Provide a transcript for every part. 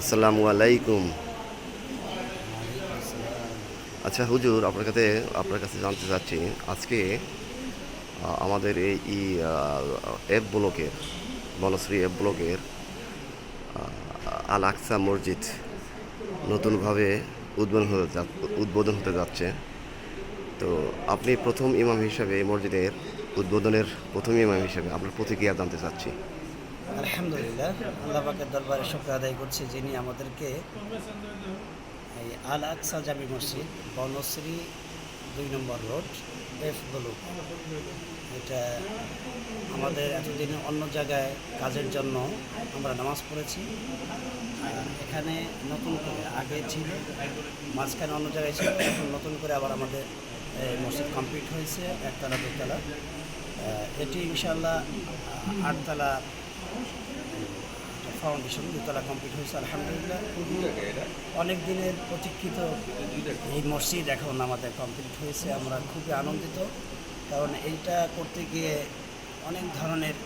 আসসালামু আলাইকুম। আচ্ছা হুজুর, আপনার কাছে আপনার কাছে জানতে চাচ্ছি, আজকে আমাদের এই, ই এফ ব্লকের, বনশ্রী এফ ব্লকের আল আকসা মসজিদ নতুনভাবে উদ্বোধন হতে উদ্বোধন হতে যাচ্ছে। তো আপনি প্রথম ইমাম হিসাবে এই মসজিদের উদ্বোধনের প্রথম ইমাম হিসাবে আপনার প্রতিক্রিয়া জানতে চাচ্ছি। আলহামদুলিল্লাহ, আল্লাহ পাকের দরবারে শুক্র আদায় করছি যিনি আমাদেরকে এই আল আকসা জামি মসজিদ, বনশ্রী দুই নম্বর রোড, এফ ব্লক। এটা আমাদের এতদিন অন্য জায়গায় কাজের জন্য আমরা নামাজ পড়েছি। এখানে নতুন করে, আগে ছিল, মাঝখানে অন্য জায়গায় ছিল, এখন নতুন করে আবার আমাদের মসজিদ কমপ্লিট হয়েছে, একতলা দুতলা। এটি ইনশাল্লাহ আটতলা ফাউন্ডেশন দুতলা কমপ্লিট হয়েছে, আলহামদুলিল্লাহ। অনেক দিনের প্রতীক্ষিত এই মসজিদ এখন আমাদের কমপ্লিট হয়েছে, আমরা খুবই আনন্দিত। কারণ এইটা করতে গিয়ে অনেক ধরনের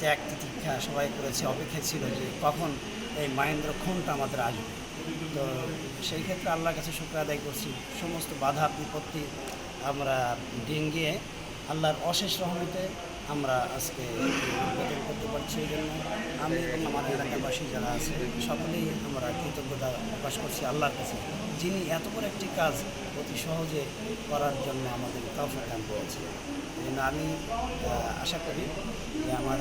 ত্যাগ তিতিক্ষা সবাই করেছে, অপেক্ষা ছিল যে কখন এই মহেন্দ্র খুনটা আমাদের আসবে। তো সেই ক্ষেত্রে আল্লাহর কাছে শুক্র আদায় করছি, সমস্ত বাধা বিপত্তি আমরা ডিঙ্গিয়ে আল্লাহর অশেষ রহমতে আমরা আজকে উদ্বোধন করতে পারছি এই জন্য। আমি এবং আমাদের এলাকাবাসী যারা আছে, সকলেই আমরা কৃতজ্ঞতা প্রকাশ করছি আল্লাহর কাছে। যিনি এত বড় একটি কাজ অতি সহজে করার জন্য আমাদের তৌফিক দান করেছে জন্য আমি আশা করি যে আমার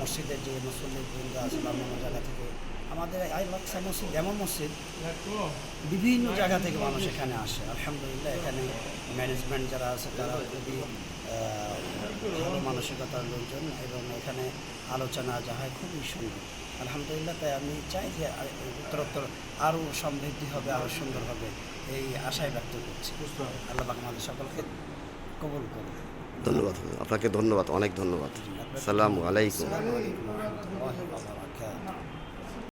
মসজিদের যে মুসল্লি বৃন্দ আছে বা অন্যান্য জায়গা থেকে, আমাদের আই লাক্সা মসজিদ, এমন মসজিদ বিভিন্ন জায়গা থেকে মানুষ এখানে আসে। আলহামদুলিল্লাহ, এখানে ম্যানেজমেন্ট যারা আছে, তারা খুবই মানসিকতার লোকজন এবং এখানে আলোচনা যা হয় খুবই সুন্দর। আলহামদুলিল্লাহ তাই আমি চাই যে আর- উত্তরোত্তর আরও সমৃদ্ধি হবে আরও সুন্দর হবে এই আশায় ব্যক্ত করছি। আল্লাহ আমাদের সকলকে কবুল করবে ধন্যবাদ আপনাকে ধন্যবাদ অনেক ধন্যবাদ। সালামু আলাইকুম।